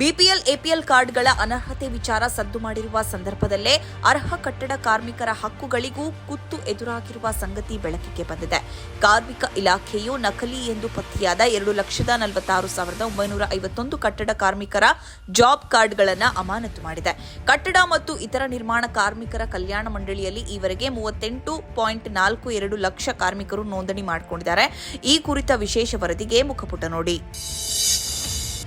BPL, APL ಕಾರ್ಡ್ಗಳ ಅನರ್ಹತೆ ವಿಚಾರ ಸದ್ದು ಮಾಡಿರುವ ಸಂದರ್ಭದಲ್ಲೇ ಅರ್ಹ ಕಟ್ಟಡ ಕಾರ್ಮಿಕರ ಹಕ್ಕುಗಳಿಗೂ ಕುತ್ತು ಎದುರಾಗಿರುವ ಸಂಗತಿ ಬೆಳಕಿಗೆ ಬಂದಿದೆ. ಕಾರ್ಮಿಕ ಇಲಾಖೆಯು ನಕಲಿ ಎಂದು ಪತ್ತೆಯಾದ ಎರಡು ಲಕ್ಷದ ನಲವತ್ತಾರು ಸಾವಿರದ ಒಂಬೈನೂರ ಐವತ್ತೊಂದು ಕಟ್ಟಡ ಕಾರ್ಮಿಕರ ಜಾಬ್ ಕಾರ್ಡ್ಗಳನ್ನು ಅಮಾನತು ಮಾಡಿದೆ. ಕಟ್ಟಡ ಮತ್ತು ಇತರ ನಿರ್ಮಾಣ ಕಾರ್ಮಿಕರ ಕಲ್ಯಾಣ ಮಂಡಳಿಯಲ್ಲಿ ಈವರೆಗೆ ಮೂವತ್ತೆಂಟು ಪಾಯಿಂಟ್ ನಾಲ್ಕು ಎರಡು ಲಕ್ಷ ಕಾರ್ಮಿಕರು ನೋಂದಣಿ ಮಾಡಿಕೊಂಡಿದ್ದಾರೆ. ಈ ಕುರಿತ ವಿಶೇಷ ವರದಿಗೆ ಮುಖಪುಟ ನೋಡಿ.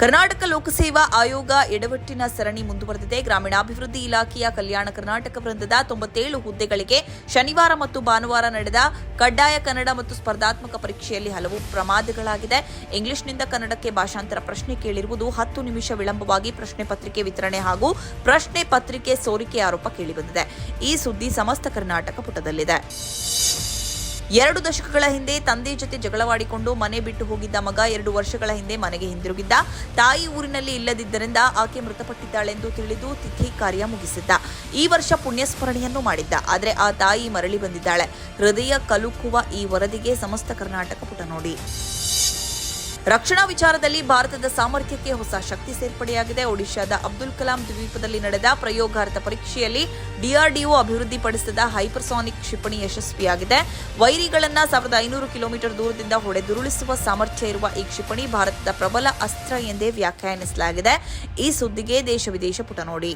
ಕರ್ನಾಟಕ ಲೋಕಸೇವಾ ಆಯೋಗ ಎಡವಟ್ಟಿನ ಸರಣಿ ಮುಂದುವರೆದಿದೆ. ಗ್ರಾಮೀಣಾಭಿವೃದ್ಧಿ ಇಲಾಖೆಯ ಕಲ್ಯಾಣ ಕರ್ನಾಟಕ ವೃಂದದ ತೊಂಬತ್ತೇಳು ಹುದ್ದೆಗಳಿಗೆ ಶನಿವಾರ ಮತ್ತು ಭಾನುವಾರ ನಡೆದ ಕಡ್ಡಾಯ ಕನ್ನಡ ಮತ್ತು ಸ್ಪರ್ಧಾತ್ಮಕ ಪರೀಕ್ಷೆಯಲ್ಲಿ ಹಲವು ಪ್ರಮಾದಗಳಾಗಿದೆ. ಇಂಗ್ಲಿಷ್ನಿಂದ ಕನ್ನಡಕ್ಕೆ ಭಾಷಾಂತರ ಪ್ರಶ್ನೆ ಕೇಳಿರುವುದು ಹತ್ತು ನಿಮಿಷ ವಿಳಂಬವಾಗಿ ಪ್ರಶ್ನೆ ಪತ್ರಿಕೆ ವಿತರಣೆ ಹಾಗೂ ಪ್ರಶ್ನೆ ಪತ್ರಿಕೆ ಸೋರಿಕೆ ಆರೋಪ ಕೇಳಿಬಂದಿದೆ. ಈ ಸುದ್ದಿ ಸಮಸ್ತ ಕರ್ನಾಟಕ ಪುಟದಲ್ಲಿದೆ. ಎರಡು ದಶಕಗಳ ಹಿಂದೆ ತಂದೆ ಜೊತೆ ಜಗಳವಾಡಿಕೊಂಡು ಮನೆ ಬಿಟ್ಟು ಹೋಗಿದ್ದ ಮಗ ಎರಡು ವರ್ಷಗಳ ಹಿಂದೆ ಮನೆಗೆ ಹಿಂದಿರುಗಿದ್ದ. ತಾಯಿ ಊರಿನಲ್ಲಿ ಇಲ್ಲದಿದ್ದರಿಂದ ಆಕೆ ಮೃತಪಟ್ಟಿದ್ದಾಳೆಂದು ತಿಳಿದು ತಿಥಿ ಕಾರ್ಯ ಮುಗಿಸಿದ್ದ. ಈ ವರ್ಷ ಪುಣ್ಯಸ್ಮರಣೆಯನ್ನು ಮಾಡಿದ್ದ. ಆದರೆ ಆ ತಾಯಿ ಮರಳಿ ಬಂದಿದ್ದಾಳೆ. ಹೃದಯ ಕಲುಕುವ ಈ ವರದಿಗೆ ಸಮಸ್ತ ಕರ್ನಾಟಕ ಪುಟ ನೋಡಿ. ರಕ್ಷಣಾ ವಿಚಾರದಲ್ಲಿ ಭಾರತದ ಸಾಮರ್ಥ್ಯಕ್ಕೆ ಹೊಸ ಶಕ್ತಿ ಸೇರ್ಪಡೆಯಾಗಿದೆ. ಒಡಿಶಾದ ಅಬ್ದುಲ್ ಕಲಾಂ ದ್ವೀಪದಲ್ಲಿ ನಡೆದ ಪ್ರಯೋಗಾರ್ಥ ಪರೀಕ್ಷೆಯಲ್ಲಿ ಡಿಆರ್ಡಿಒ ಅಭಿವೃದ್ಧಿಪಡಿಸಿದ ಹೈಪರ್ಸಾನಿಕ್ ಕ್ಷಿಪಣಿ ಯಶಸ್ವಿಯಾಗಿದೆ. ವೈರಿಗಳನ್ನ ಸಾವಿರದ ಐನೂರು ಕಿಲೋಮೀಟರ್ ದೂರದಿಂದ ಹೊಡೆದುರುಳಿಸುವ ಸಾಮರ್ಥ್ಯ ಇರುವ ಈ ಕ್ಷಿಪಣಿ ಭಾರತದ ಪ್ರಬಲ ಅಸ್ತ್ರ ಎಂದೇ ವ್ಯಾಖ್ಯಾನಿಸಲಾಗಿದೆ. ಈ ಸುದ್ದಿಗೆ ದೇಶ ವಿದೇಶ ಪುಟ ನೋಡಿ.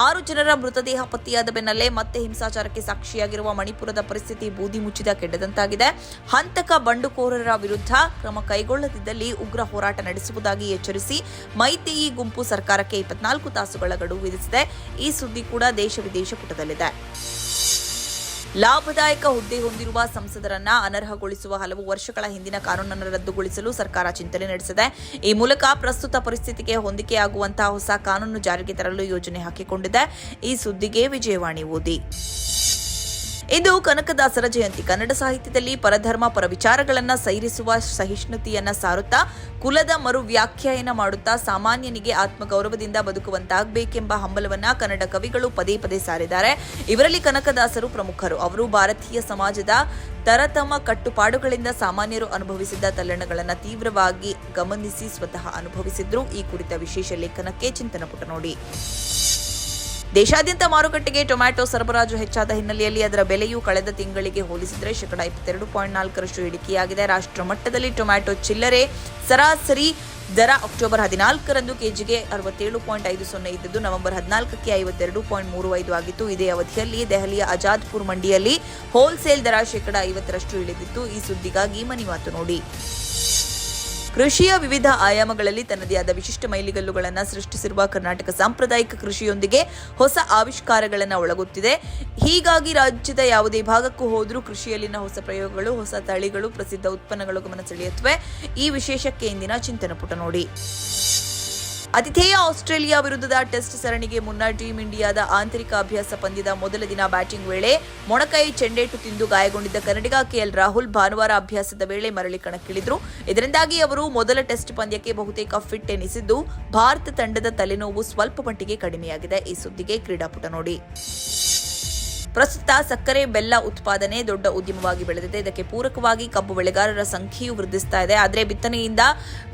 ಆರು ಜನರ ಮೃತದೇಹ ಪತ್ತೆಯಾದ ಬೆನ್ನಲ್ಲೇ ಮತ್ತೆ ಹಿಂಸಾಚಾರಕ್ಕೆ ಸಾಕ್ಷಿಯಾಗಿರುವ ಮಣಿಪುರದ ಪರಿಸ್ಥಿತಿ ಬೂದಿ ಮುಚ್ಚಿದ ಕೆಡದಂತಾಗಿದೆ ಹಂತಕ ಬಂಡುಕೋರರ ವಿರುದ್ಧ ಕ್ರಮ ಕೈಗೊಳ್ಳದಿದ್ದಲ್ಲಿ ಉಗ್ರ ಹೋರಾಟ ನಡೆಸುವುದಾಗಿ ಎಚ್ಚರಿಸಿ ಮೈತೇಯಿ ಗುಂಪು ಸರ್ಕಾರಕ್ಕೆ ಇಪ್ಪತ್ನಾಲ್ಕು ತಾಸುಗಳ ಗಡುವು ವಿಧಿಸಿದೆ. ಈ ಸುದ್ದಿ ಕೂಡ ದೇಶ ವಿದೇಶ ಪುಟದಲ್ಲಿದೆ. ಲಾಭದಾಯಕ ಹುದ್ದೆ ಹೊಂದಿರುವ ಸಂಸದರನ್ನ ಅನರ್ಹಗೊಳಿಸುವ ಹಲವು ವರ್ಷಗಳ ಹಿಂದಿನ ಕಾನೂನನ್ನು ರದ್ದುಗೊಳಿಸಲು ಸರ್ಕಾರ ಚಿಂತನೆ ನಡೆಸಿದೆ. ಈ ಮೂಲಕ ಪ್ರಸ್ತುತ ಪರಿಸ್ಥಿತಿಗೆ ಹೊಂದಿಕೆಯಾಗುವಂತಹ ಹೊಸ ಕಾನೂನು ಜಾರಿಗೆ ತರಲು ಯೋಜನೆ ಹಾಕಿಕೊಂಡಿದೆ. ಈ ಸುದ್ದಿಗೆ ವಿಜಯವಾಣಿ ಓದಿ. ಇಂದು ಕನಕದಾಸರ ಜಯಂತಿ. ಕನ್ನಡ ಸಾಹಿತ್ಯದಲ್ಲಿ ಪರಧರ್ಮ ಪರ ವಿಚಾರಗಳನ್ನು ಸೈರಿಸುವ ಸಹಿಷ್ಣುತೆಯನ್ನ ಸಾರುತ್ತಾ, ಕುಲದ ಮರು ವ್ಯಾಖ್ಯಾಯನ ಮಾಡುತ್ತಾ, ಸಾಮಾನ್ಯನಿಗೆ ಆತ್ಮಗೌರವದಿಂದ ಬದುಕುವಂತಾಗಬೇಕೆಂಬ ಹಂಬಲವನ್ನ ಕನ್ನಡ ಕವಿಗಳು ಪದೇ ಪದೇ ಸಾರಿದ್ದಾರೆ. ಇವರಲ್ಲಿ ಕನಕದಾಸರು ಪ್ರಮುಖರು. ಅವರು ಭಾರತೀಯ ಸಮಾಜದ ತರತಮ ಕಟ್ಟುಪಾಡುಗಳಿಂದ ಸಾಮಾನ್ಯರು ಅನುಭವಿಸಿದ್ದ ತಲ್ಲಣಗಳನ್ನು ತೀವ್ರವಾಗಿ ಗಮನಿಸಿ ಸ್ವತಃ ಅನುಭವಿಸಿದ್ರು. ಈ ಕುರಿತ ವಿಶೇಷ ಲೇಖನಕ್ಕೆ ಚಿಂತನ ಪುಟ ನೋಡಿ. ದೇಶಾದ್ಯಂತ ಮಾರುಕಟ್ಟೆಗೆ ಟೊಮ್ಯಾಟೊ ಸರಬರಾಜು ಹೆಚ್ಚಾದ ಹಿನ್ನೆಲೆಯಲ್ಲಿ ಅದರ ಬೆಲೆಯು ಕಳೆದ ತಿಂಗಳಿಗೆ ಹೋಲಿಸಿದರೆ ಶೇಕಡಾ ಇಪ್ಪತ್ತೆರಡು ಪಾಯಿಂಟ್ ನಾಲ್ಕರಷ್ಟು ಇಳಿಕೆಯಾಗಿದೆ. ರಾಷ್ಟ್ರ ಮಟ್ಟದಲ್ಲಿ ಟೊಮ್ಯಾಟೊ ಚಿಲ್ಲರೆ ಸರಾಸರಿ ದರ ಅಕ್ಟೋಬರ್ ಹದಿನಾಲ್ಕರಂದು ಕೆಜಿಗೆ ಅರವತ್ತೇಳು ಪಾಯಿಂಟ್ ಐದು ಸೊನ್ನೆ ಇದ್ದದ್ದು. ನವೆಂಬರ್ ಹದಿನಾಲ್ಕಕ್ಕೆ ಐವತ್ತೆರಡು ಪಾಯಿಂಟ್ ಮೂರು ಐದು ಆಗಿತ್ತು. ಇದೇ ಅವಧಿಯಲ್ಲಿ ದೆಹಲಿಯ ಅಜಾದ್ಪುರ್ ಮಂಡಿಯಲ್ಲಿ ಹೋಲ್ಸೇಲ್ ದರ ಶೇಕಡಾ ಐವತ್ತರಷ್ಟು ಇಳಿದಿತ್ತು. ಈ ಸುದ್ದಿಗಾಗಿ ಮನಿ ಮಾತು ನೋಡಿ. ಕೃಷಿಯ ವಿವಿಧ ಆಯಾಮಗಳಲ್ಲಿ ತನ್ನದೇ ಆದ ವಿಶಿಷ್ಟ ಮೈಲಿಗಲ್ಲುಗಳನ್ನು ಸೃಷ್ಟಿಸಿರುವ ಕರ್ನಾಟಕ ಸಾಂಪ್ರದಾಯಿಕ ಕೃಷಿಯೊಂದಿಗೆ ಹೊಸ ಆವಿಷ್ಕಾರಗಳನ್ನು ಒಳಗುತ್ತಿದೆ. ಹೀಗಾಗಿ ರಾಜ್ಯದ ಯಾವುದೇ ಭಾಗಕ್ಕೂ ಹೋದರೂ ಕೃಷಿಯಲ್ಲಿನ ಹೊಸ ಪ್ರಯೋಗಗಳು, ಹೊಸ ತಳಿಗಳು, ಪ್ರಸಿದ್ಧ ಉತ್ಪನ್ನಗಳು ಗಮನ ಸೆಳೆಯುತ್ತವೆ. ಈ ವಿಶೇಷಕ್ಕೆ ಇಂದಿನ ಚಿಂತನ ಪುಟ ನೋಡಿ. ಆತಿಥೇಯ ಆಸ್ಟ್ರೇಲಿಯಾ ವಿರುದ್ಧದ ಟೆಸ್ಟ್ ಸರಣಿಗೆ ಮುನ್ನ ಟೀಂ ಇಂಡಿಯಾದ ಆಂತರಿಕ ಅಭ್ಯಾಸ ಪಂದ್ಯದ ಮೊದಲ ದಿನ ಬ್ಯಾಟಿಂಗ್ ವೇಳೆ ಮೊಣಕೈ ಚೆಂಡೇಟು ತಿಂದು ಗಾಯಗೊಂಡಿದ್ದ ಕನ್ನಡಿಗ ಕೆಎಲ್ ರಾಹುಲ್ ಭಾನುವಾರ ಅಭ್ಯಾಸದ ವೇಳೆ ಮರಳಿ ಕಣಕ್ಕಿಳಿದ್ರು. ಇದರಿಂದಾಗಿ ಅವರು ಮೊದಲ ಟೆಸ್ಟ್ ಪಂದ್ಯಕ್ಕೆ ಬಹುತೇಕ ಫಿಟ್ ಎನಿಸಿದ್ದು, ಭಾರತ ತಂಡದ ತಲೆನೋವು ಸ್ವಲ್ಪ ಮಟ್ಟಿಗೆ ಕಡಿಮೆಯಾಗಿದೆ. ಈ ಸುದ್ದಿಗೆ ಕ್ರೀಡಾಪುಟ ನೋಡಿ. ಪ್ರಸ್ತುತ ಸಕ್ಕರೆ, ಬೆಲ್ಲ ಉತ್ಪಾದನೆ ದೊಡ್ಡ ಉದ್ಯಮವಾಗಿ ಬೆಳೆದಿದೆ. ಇದಕ್ಕೆ ಪೂರಕವಾಗಿ ಕಬ್ಬು ಬೆಳೆಗಾರರ ಸಂಖ್ಯೆಯೂ ವೃದ್ಧಿಸ್ತಾ ಇದೆ. ಆದರೆ ಬಿತ್ತನೆಯಿಂದ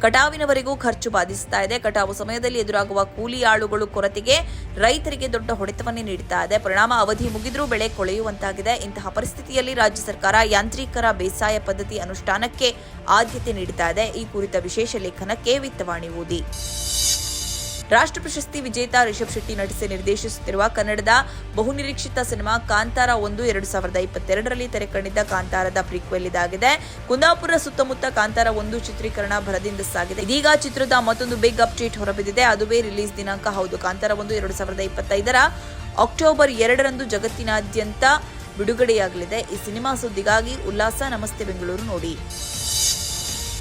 ಕಟಾವಿನವರೆಗೂ ಖರ್ಚು ಬಾಧಿಸ್ತಾ ಇದೆ. ಕಟಾವು ಸಮಯದಲ್ಲಿ ಎದುರಾಗುವ ಕೂಲಿ ಆಳುಗಳು ಕೊರತೆಗೆ ರೈತರಿಗೆ ದೊಡ್ಡ ಹೊಡೆತವನ್ನೇ ನೀಡುತ್ತಾ ಇದೆ. ಪರಿಣಾಮ ಅವಧಿ ಮುಗಿದರೂ ಬೆಳೆ ಕೊಳೆಯುವಂತಾಗಿದೆ. ಇಂತಹ ಪರಿಸ್ಥಿತಿಯಲ್ಲಿ ರಾಜ್ಯ ಸರ್ಕಾರ ಯಾಂತ್ರೀಕರ ಬೇಸಾಯ ಪದ್ಧತಿ ಅನುಷ್ಠಾನಕ್ಕೆ ಆದ್ಯತೆ ನೀಡುತ್ತಾ ಇದೆ. ಈ ಕುರಿತ ವಿಶೇಷ ಲೇಖನಕ್ಕೆ ವಿತ್ತವಾಣಿ ಓದಿ. ರಾಷ್ಟ್ರ ಪ್ರಶಸ್ತಿ ವಿಜೇತ ರಿಷಬ್ ಶೆಟ್ಟಿ ನಟಿಸಿ ನಿರ್ದೇಶಿಸುತ್ತಿರುವ ಕನ್ನಡದ ಬಹುನಿರೀಕ್ಷಿತ ಸಿನಿಮಾ ಕಾಂತಾರ ಒಂದು ಎರಡು ಸಾವಿರದ ಇಪ್ಪತ್ತೆರಡರಲ್ಲಿ ತೆರೆ ಕಂಡಿದ್ದ ಕಾಂತಾರದ ಪ್ರೀಕ್ವೆಲ್ ಇದಾಗಿದೆ. ಕುಂದಾಪುರ ಸುತ್ತಮುತ್ತ ಕಾಂತಾರ ಒಂದು ಚಿತ್ರೀಕರಣ ಭರದಿಂದ ಸಾಗಿದೆ. ಇದೀಗ ಚಿತ್ರದ ಮತ್ತೊಂದು ಬಿಗ್ ಅಪ್ಡೇಟ್ ಹೊರಬಿದ್ದಿದೆ. ಅದುವೇ ರಿಲೀಸ್ ದಿನಾಂಕ. ಹೌದು, ಕಾಂತಾರ ಒಂದು ಎರಡು ಸಾವಿರದ ಇಪ್ಪತ್ತೈದರ ಅಕ್ಟೋಬರ್ ಎರಡರಂದು ಜಗತ್ತಿನಾದ್ಯಂತ ಬಿಡುಗಡೆಯಾಗಲಿದೆ. ಈ ಸಿನಿಮಾ ಸುದ್ದಿಗಾಗಿ ಉಲ್ಲಾಸ. ನಮಸ್ತೆ, ಬೆಂಗಳೂರು ನೋಡಿ.